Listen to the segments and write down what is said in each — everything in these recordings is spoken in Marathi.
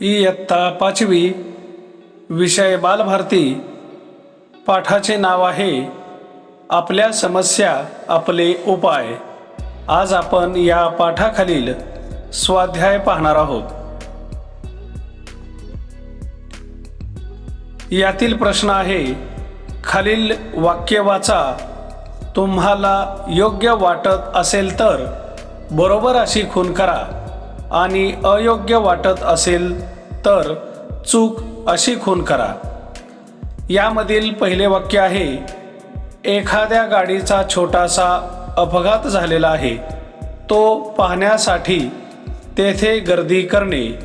इयत्ता पाचवी विषय बालभारती पाठाचे नाव आहे आपल्या समस्या आपले उपाय. आज आपण या पाठाखालील स्वाध्याय पाहणार आहोत. यातील प्रश्न आहे खालील वाक्य वाचा. तुम्हाला योग्य वाटत असेल तर बरोबर अशी खून करा. आणि अयोग्य वाटत असेल तर चूक अशी खून करा. यामधील पहिले वाक्य आहे एखाद्या गाडीचा छोटासा अपघात झालेला आहे. तो पाहण्यासाठी तेथे गर्दी करणे.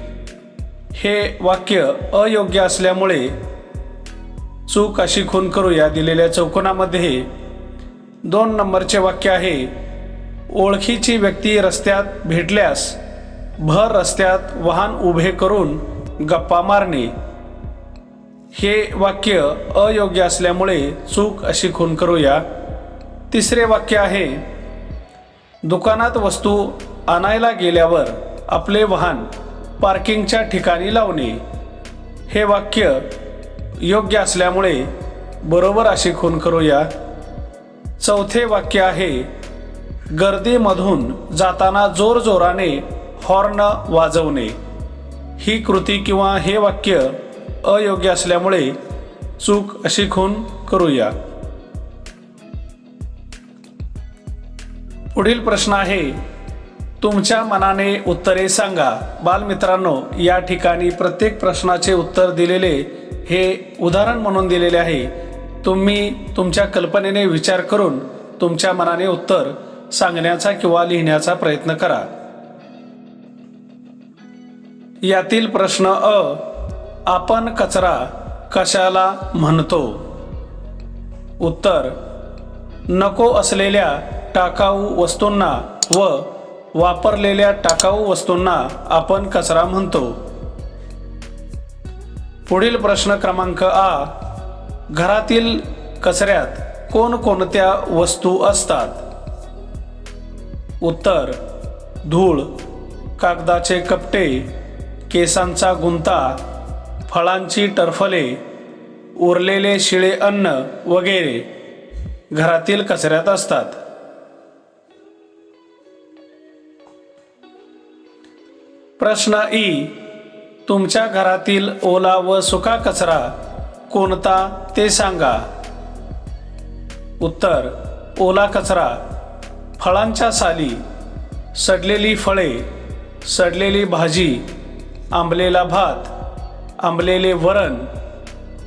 हे वाक्य अयोग्य असल्यामुळे चूक अशी खून करूया दिलेल्या चौकोनामध्ये. दोन नंबरचे वाक्य आहे ओळखीची व्यक्ती रस्त्यात भेटल्यास भर रस्त्यात वाहन उभे करून गप्पा मारणे. हे वाक्य अयोग्य असल्यामुळे चूक अशी खून करूया. तिसरे वाक्य आहे दुकानात वस्तू आणायला गेल्यावर आपले वाहन पार्किंगच्या ठिकाणी लावणे. हे वाक्य योग्य असल्यामुळे बरोबर अशी खून करूया. चौथे वाक्य आहे गर्दीमधून जाताना जोरजोराने हॉर्न वाजवणे. ही कृती किंवा हे वाक्य अयोग्य असल्यामुळे चूक अशी खून करूया. पुढील प्रश्न आहे तुमच्या मनाने उत्तरे सांगा. बालमित्रांनो या ठिकाणी प्रत्येक प्रश्नाचे उत्तर दिलेले हे उदाहरण म्हणून दिलेले आहे. तुम्ही तुमच्या कल्पनेने विचार करून तुमच्या मनाने उत्तर सांगण्याचा किंवा लिहिण्याचा प्रयत्न करा. यातील प्रश्न अ आपण कचरा कशाला म्हणतो? उत्तर नको असलेल्या टाकाऊ वस्तूंना व वापरलेल्या टाकाऊ वस्तूंना आपण कचरा म्हणतो. पुढील प्रश्न क्रमांक आ घरातील कचऱ्यात कोणकोणत्या वस्तू असतात? उत्तर धूळ कागदाचे कपटे केसांचा गुंता फळांची टरफले उरलेले शिळे अन्न वगैरे घरातील कचऱ्यात असतात. प्रश्न ई. तुमच्या घरातील ओला व सुका कचरा कोणता ते सांगा. उत्तर ओला कचरा. फळांच्या साली सडलेली फळे सडलेली भाजी आंबलेला भात आंबलेले वरण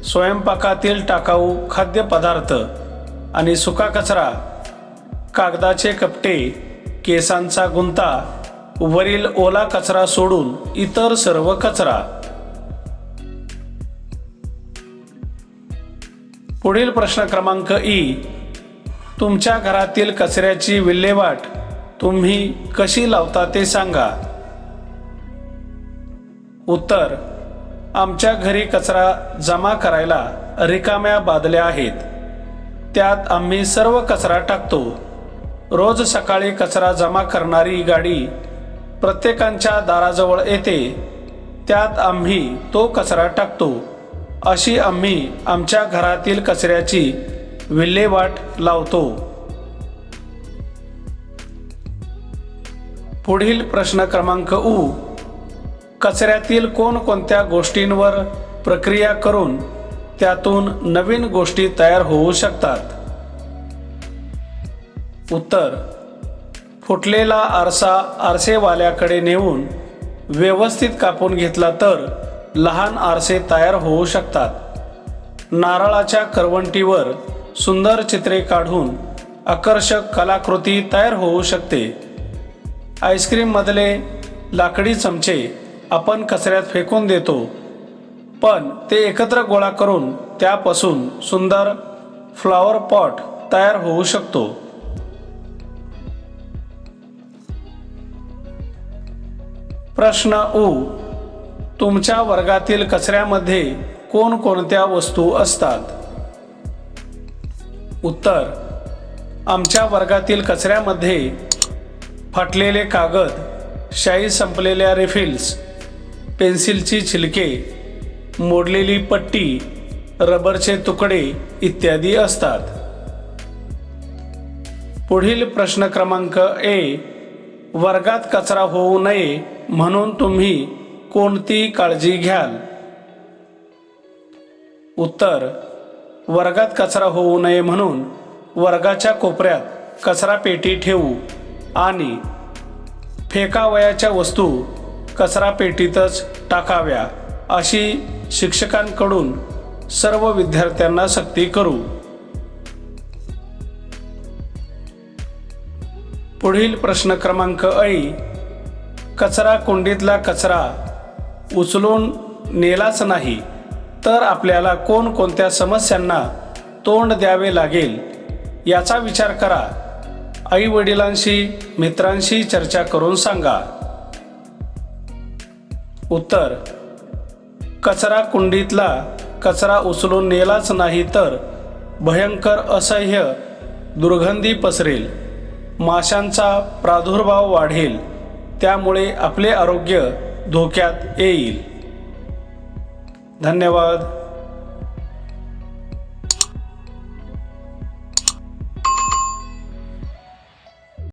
स्वयंपाकातील टाकाऊ खाद्यपदार्थ आणि सुका कचरा कागदाचे कपटे केसांचा गुंता वरील ओला कचरा सोडून इतर सर्व कचरा. पुढील प्रश्न क्रमांक ई. तुमच्या घरातील कचऱ्याची विल्हेवाट तुम्ही कशी लावता ते सांगा. उत्तर. आमच्या घरी कचरा जमा करायला रिकाम्या बादल्या आहेत. त्यात आम्ही सर्व कचरा टाकतो. रोज सकाळी कचरा जमा करणारी गाडी प्रत्येकांच्या दाराजवळ येते. त्यात आम्ही तो कचरा टाकतो. अशी आम्ही आमच्या घरातील कचऱ्याची विल्हेवाट लावतो. पुढील प्रश्न क्रमांक उ. कचऱ्यातील कोणकोणत्या गोष्टींवर प्रक्रिया करून त्यातून नवीन गोष्टी तयार होऊ शकतात? उत्तर फुटलेला आरसा आरसेवाल्याकडे नेऊन व्यवस्थित कापून घेतला तर लहान आरसे तयार होऊ शकतात. नारळाच्या करवंटीवर सुंदर चित्रे काढून आकर्षक कलाकृती तयार होऊ शकते. आईस्क्रीममधले लाकडी चमचे आपण कचऱ्यात फेकून देतो पण ते एकत्र गोळा करून त्यापासून सुंदर फ्लॉवर पॉट तयार होऊ शकतो. प्रश्न ऊ तुमच्या वर्गातील कचऱ्यामध्ये कोणकोणत्या वस्तू असतात? उत्तर आमच्या वर्गातील कचऱ्यामध्ये फाटलेले कागद शाई संपलेल्या रिफिल्स पेन्सिलची छिलके मोडलेली पट्टी रबरचे तुकडे इत्यादी असतात. पुढील प्रश्न क्रमांक ए वर्गात कचरा होऊ नये म्हणून तुम्ही कोणती काळजी घ्याल? उत्तर वर्गात कचरा होऊ नये म्हणून वर्गाच्या कोपऱ्यात कचरा पेटी ठेवू आणि फेकावयाच्या वस्तू कचरा पेटीतच टाकाव्या अशी शिक्षकांकडून सर्व विद्यार्थ्यांना सक्ती करू. पुढील प्रश्न क्रमांक ऐ कचरा कुंडीतला कचरा उचलून नेलाच नाही तर आपल्याला कोणकोणत्या समस्यांना तोंड द्यावे लागेल याचा विचार करा. आईवडिलांशी मित्रांशी चर्चा करून सांगा. उत्तर कचरा कुंडीतला कचरा उचलून नेलाच नाही तर भयंकर असह्य दुर्गंधी पसरेल. माशांचा प्रादुर्भाव वाढेल. त्यामुळे आपले आरोग्य धोक्यात येईल. धन्यवाद.